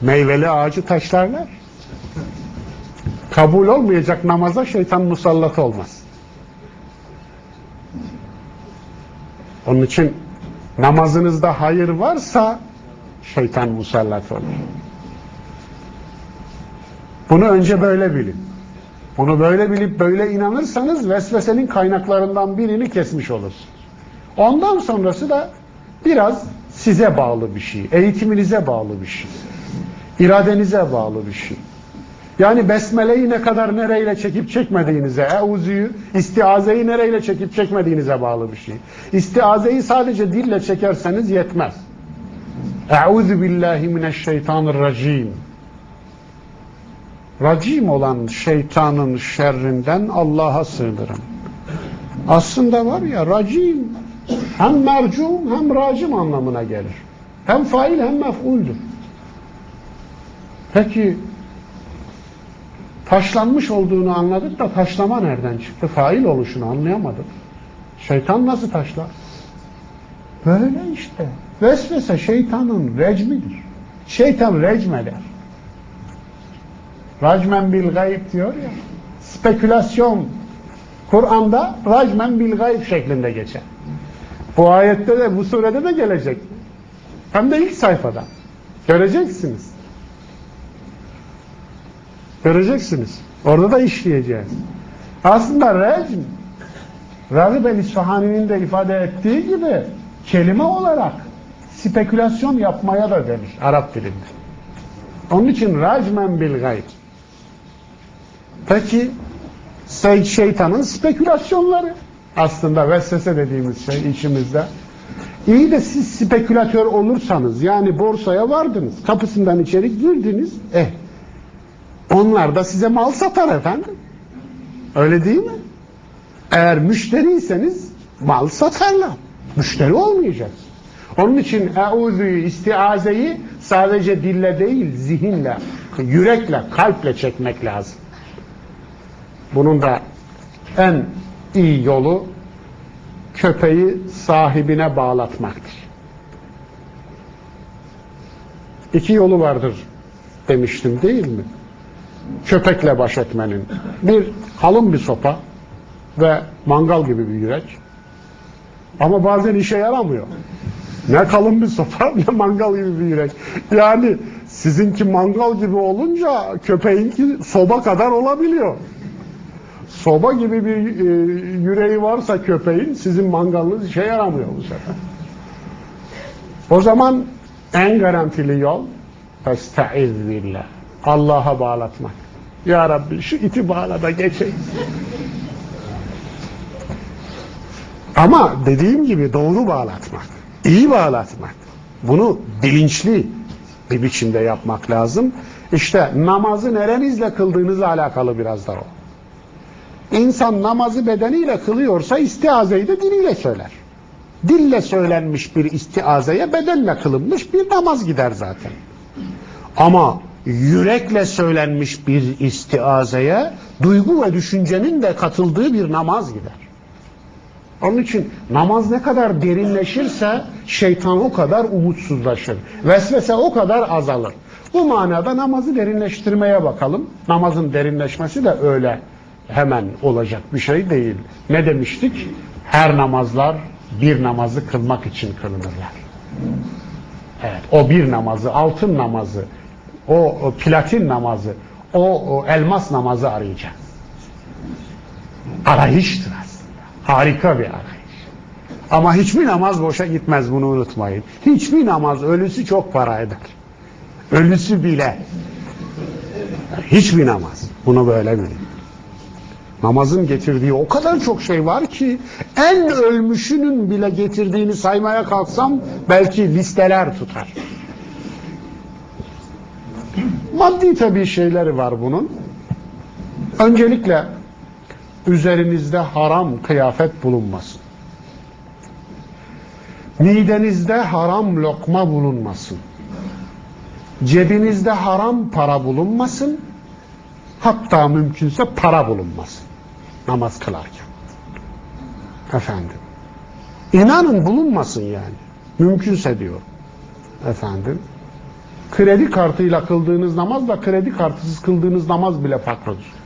Meyveli ağacı taşlarlar. Kabul olmayacak namaza şeytan musallat olmaz. Onun için namazınızda hayır varsa şeytan musallat olur. Bunu önce böyle bilin. Bunu böyle bilip böyle inanırsanız vesvesenin kaynaklarından birini kesmiş olursunuz. Ondan sonrası da biraz size bağlı bir şey, eğitiminize bağlı bir şey, iradenize bağlı bir şey. Yani besmeleyi ne kadar nereyle çekip çekmediğinize, euzuyu, istiazeyi nereyle çekip çekmediğinize bağlı bir şey. İstiazeyi sadece dille çekerseniz yetmez. Euzu billahi mineşşeytanirracim. Racim olan şeytanın şerrinden Allah'a sığınırım. Aslında var ya racim hem mercum hem racim anlamına gelir. Hem fail hem mef'uldür. Peki taşlanmış olduğunu anladık da taşlama nereden çıktı? Fail oluşunu anlayamadık. Şeytan nasıl taşlar? Böyle işte. Vesvese şeytanın recmidir. Şeytan recmeder. Racmen bil gayb diyor ya. Spekülasyon. Kur'an'da racmen bil gayb şeklinde geçer. Bu ayette de bu surede de gelecek. Hem de ilk sayfada. Göreceksiniz. Göreceksiniz. Orada da işleyeceğiz. Aslında recm Ragıp el-İsfahani'nin de ifade ettiği gibi kelime olarak spekülasyon yapmaya da denir Arap dilinde. Onun için racmen bil gayb. Peki şey- şeytanın spekülasyonları aslında vesvese dediğimiz şey içimizde. İyi de siz spekülatör olursanız yani borsaya vardınız kapısından içeri girdiniz eh onlar da size mal satar efendim. Öyle değil mi? Eğer müşteriyseniz mal satarlar. Müşteri olmayacaksın. Onun için euzuyu, istiazeyi sadece dille değil, zihinle, yürekle, kalple çekmek lazım. Bunun da en iyi yolu köpeği sahibine bağlatmaktır. İki yolu vardır demiştim değil mi? Köpekle baş etmenin. Bir kalın bir sopa ve mangal gibi bir yürek. Ama bazen işe yaramıyor. Ne kalın bir sopa ne mangal gibi bir yürek. Yani sizinki mangal gibi olunca köpeğinki soba kadar olabiliyor. Soba gibi bir e, yüreği varsa köpeğin sizin mangalınız işe yaramıyor bu sefer. O zaman en garantili yol Estaiz billah. Allah'a bağlatmak. Ya Rabbi şu iti bağla da geçeyim. Ama dediğim gibi doğru bağlatmak, iyi bağlatmak. Bunu bilinçli bir biçimde yapmak lazım. İşte namazı nerenizle kıldığınızla alakalı biraz da o. İnsan namazı bedeniyle kılıyorsa istiazeyi de diliyle söyler. Dille söylenmiş bir istiazeye bedenle kılınmış bir namaz gider zaten. Ama yürekle söylenmiş bir istiazeye duygu ve düşüncenin de katıldığı bir namaz gider. Onun için namaz ne kadar derinleşirse şeytan o kadar umutsuzlaşır. Vesvese o kadar azalır. Bu manada namazı derinleştirmeye bakalım. Namazın derinleşmesi de öyle hemen olacak bir şey değil. Ne demiştik? Her namazlar bir namazı kılmak için kılınırlar. Evet, o bir namazı, altın namazı, o, platin namazı, o elmas namazı arayacağız. Arayıştır aslında. Harika bir arayış. Ama hiçbir namaz boşa gitmez bunu unutmayın. Hiçbir namaz ölüsü çok para eder. Ölüsü bile. Hiçbir namaz. Bunu böyle bilin. Namazın getirdiği o kadar çok şey var ki en ölmüşünün bile getirdiğini saymaya kalksam belki listeler tutar. Maddi tabii şeyleri var bunun. Öncelikle üzerinizde haram kıyafet bulunmasın. Midenizde haram lokma bulunmasın. Cebinizde haram para bulunmasın. Hatta mümkünse para bulunmasın. Namaz kılarken. Efendim. İnanın bulunmasın yani. Mümkünse diyor. Efendim. Kredi kartıyla kıldığınız namazla kredi kartısız kıldığınız namaz bile farklıdır.